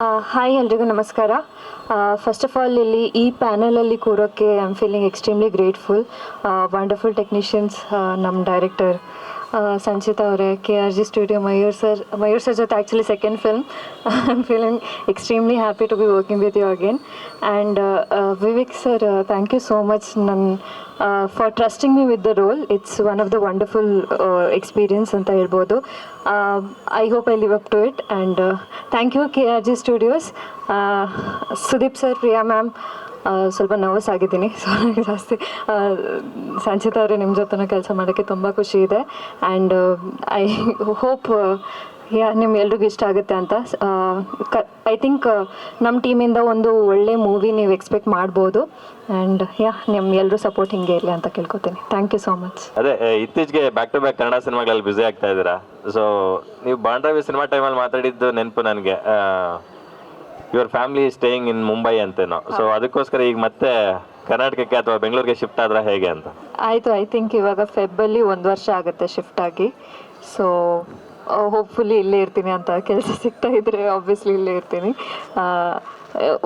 Hi ಎಲ್ರಿಗೂ ನಮಸ್ಕಾರ. First of all ಇಲ್ಲಿ ಈ ಪ್ಯಾನಲಲ್ಲಿ ಕೂರೋಕ್ಕೆ I am feeling extremely grateful wonderful technicians ನಮ್ಮ ಡೈರೆಕ್ಟರ್ ಸಂಚಿತಾ ಅವರೇ K R G studio Mayur sir Mayur sir ಜೊತೆ actually second film I am feeling extremely happy to be working with you again and Vivek sir thank you so much ನನ್ನ for trusting me with the role it's one of the wonderful experience ಅಂತ ಹೇಳ್ಬೋದು I hope I live up to it and thank you K R G studios Sudeep sir Priya ma'am ಸ್ವಲ್ಪ nervous ಆಗಿದ್ದೀನಿ. So ನನಗೆ ಜಾಸ್ತಿ ಸಂಚಿತ ಅವರು ನಿಮ್ಮ ಜೊತೆ ಕೆಲಸ ಮಾಡೋಕ್ಕೆ ತುಂಬ ಖುಷಿ ಇದೆ. ಆ್ಯಂಡ್ ಐ ಹೋಪ್ ಯಾ ನಿಮ್ಗೆ ಎಲ್ರಿಗೂ ಇಷ್ಟ ಆಗುತ್ತೆ ಅಂತ. ಕ ಐ ಥಿಂಕ್ ನಮ್ಮ ಟೀಮಿಂದ ಒಂದು ಒಳ್ಳೆ ಮೂವಿ ನೀವು ಎಕ್ಸ್ಪೆಕ್ಟ್ ಮಾಡ್ಬೋದು. ಆ್ಯಂಡ್ ಯಾ ನಿಮ್ಮ ಎಲ್ಲರೂ ಸಪೋರ್ಟ್ ಹಿಂಗೆ ಇರಲಿ ಅಂತ ಕೇಳ್ಕೊತೀನಿ. ಥ್ಯಾಂಕ್ ಯು ಸೋ ಮಚ್ ಅದೇ ಇತ್ತೀಚೆಗೆ ಬ್ಯಾಕ್ ಟು ಬ್ಯಾಕ್ ಕನ್ನಡ ಸಿನಿಮಾಗಳಲ್ಲಿ ಬ್ಯುಸಿ ಆಗ್ತಾ ಇದ್ದೀರಾ? ಸೊ ನೀವು ಬಾಂಡ್ರವಿ ಸಿನಿಮಾ ಟೈಮಲ್ಲಿ ಮಾತಾಡಿದ್ದು ನೆನಪು ನನಗೆ. Your family staying in Mumbai ಅಂತೇನೋ. So ಅದಕ್ಕೋಸ್ಕರ ಈಗ ಮತ್ತೆ ಕರ್ನಾಟಕಕ್ಕೆ ಅಥವಾ ಬೆಂಗಳೂರಿಗೆ ಶಿಫ್ಟ್ ಆದ್ರೆ ಹೇಗೆ ಅಂತ? ಆಯಿತು ಐ ಥಿಂಕ್ ಇವಾಗ ಫೆಬ್ಬಲ್ಲಿ ಒಂದು ವರ್ಷ ಆಗುತ್ತೆ ಶಿಫ್ಟ್ ಆಗಿ. ಸೊ ಹೋಪ್ಫುಲಿ ಇಲ್ಲೇ ಇರ್ತೀನಿ ಅಂತ ಕೆಲಸ ಸಿಗ್ತಾ ಇದ್ರೆ ಆಬ್ವಿಯಸ್ಲಿ ಇಲ್ಲೇ ಇರ್ತೀನಿ.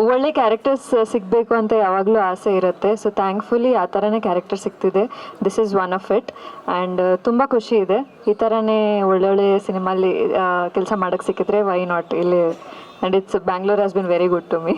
ಒಳ್ಳೆ ಕ್ಯಾರೆಕ್ಟರ್ಸ್ ಸಿಗಬೇಕು ಅಂತ ಯಾವಾಗಲೂ ಆಸೆ ಇರುತ್ತೆ. ಸೊ ಥ್ಯಾಂಕ್ಫುಲಿ ಆ ಥರನೇ character ಸಿಗ್ತಿದೆ. This is one of it and ತುಂಬ ಖುಷಿ ಇದೆ. ಈ ಥರನೇ ಒಳ್ಳೊಳ್ಳೆ ಸಿನಿಮಾಲಿ ಕೆಲಸ ಮಾಡೋಕ್ಕೆ ಸಿಕ್ಕಿದ್ರೆ ವೈ ನಾಟ್ ಇಲ್ಲಿ and it's Bangalore has been very good to me